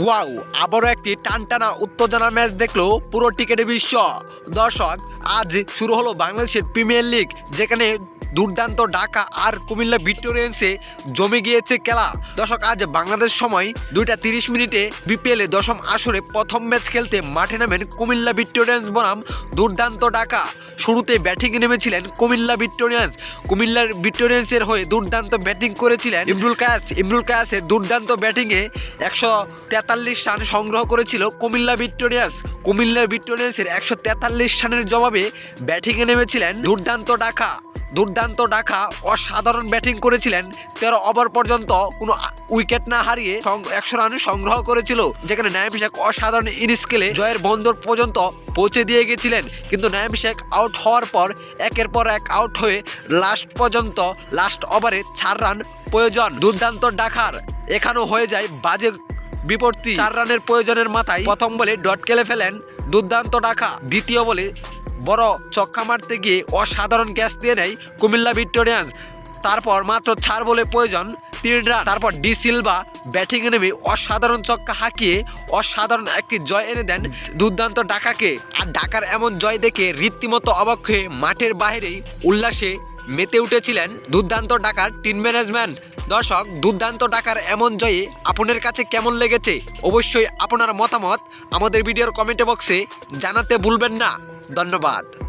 Wow, আবারও একটি টানটানা উত্তেজনা ম্যাচ দেখল পুরো টিকেটে বিশ্ব। দর্শক, আজ শুরু হলো বাংলাদেশের প্রিমিয়ার লিগ, যেখানে দুর্দান্ত ঢাকা আর কুমিল্লা ভিক্টোরিয়ান্সে জমে গিয়েছে খেলা। দর্শক, আজ বাংলাদেশ সময় দুইটা তিরিশ মিনিটে বিপিএলে দশম আসরে প্রথম ম্যাচ খেলতে মাঠে নামেন কুমিল্লা ভিক্টোরিয়ান্স বনাম দুর্দান্ত ঢাকা। শুরুতে ব্যাটিংয়ে নেমেছিলেন কুমিল্লা ভিক্টোরিয়ান্স কুমিল্লার ভিক্টোরিয়ান্সের হয়ে দুর্দান্ত ব্যাটিং করেছিলেন ইমরুল কায়াস। ইমরুল কায়াসের দুর্দান্ত ব্যাটিংয়ে একশো তেতাল্লিশ রান সংগ্রহ করেছিল কুমিল্লা ভিক্টোরিয়ান্স কুমিল্লার ভিক্টোরিয়ান্সের একশো তেতাল্লিশ রানের জবাবে ব্যাটিংয়ে নেমেছিলেন দুর্দান্ত ঢাকা। দুর্দান্ত ডাকা অসাধারণ ব্যাটিং করেছিলেন। তেরো ওভার পর্যন্ত কোনো উইকেট না হারিয়ে একশো রান সংগ্রহ করেছিল, যেখানে নায়াম শেখ অসাধারণ ইনিংস খেলে জয়ের বন্দর পর্যন্ত পৌঁছে দিয়ে গেছিলেন। কিন্তু নায়াম শেখ আউট হওয়ার পর একের পর এক আউট হয়ে লাস্ট পর্যন্ত লাস্ট ওভারে চার রান প্রয়োজন। দুর্দান্ত ডাকার এখানেও হয়ে যায় বাজে বিপত্তি। চার রানের প্রয়োজনের মাথায় প্রথম বলে ডট খেলে ফেলেন দুর্দান্ত ডাকা, দ্বিতীয় বলে বড় চক্কা মারতে গিয়ে অসাধারণ ক্যাচ দিয়ে নেয় কুমিল্লা ভিক্টোরিয়ান্স। তারপর মাত্র চার বলে প্রয়োজন তিন রান তারপর ডি সিলভা ব্যাটিংয়ে নেমে অসাধারণ চক্কা হাঁকিয়ে অসাধারণ একটি জয় এনে দেন দুর্দান্ত ঢাকাকে আর ঢাকার এমন জয় দেখে রীতিমতো অবাক হয়ে মাঠের বাইরেই উল্লাসে মেতে উঠেছিলেন দুর্দান্ত ঢাকার টিম ম্যানেজমেন্ট। দর্শক, দুর্দান্ত টাকার এমন জয়ে আপনার কাছে কেমন লেগেছে? অবশ্যই আপনার মতামত আমাদের ভিডিওর কমেন্ট বক্সে জানাতে ভুলবেন না। ধন্যবাদ।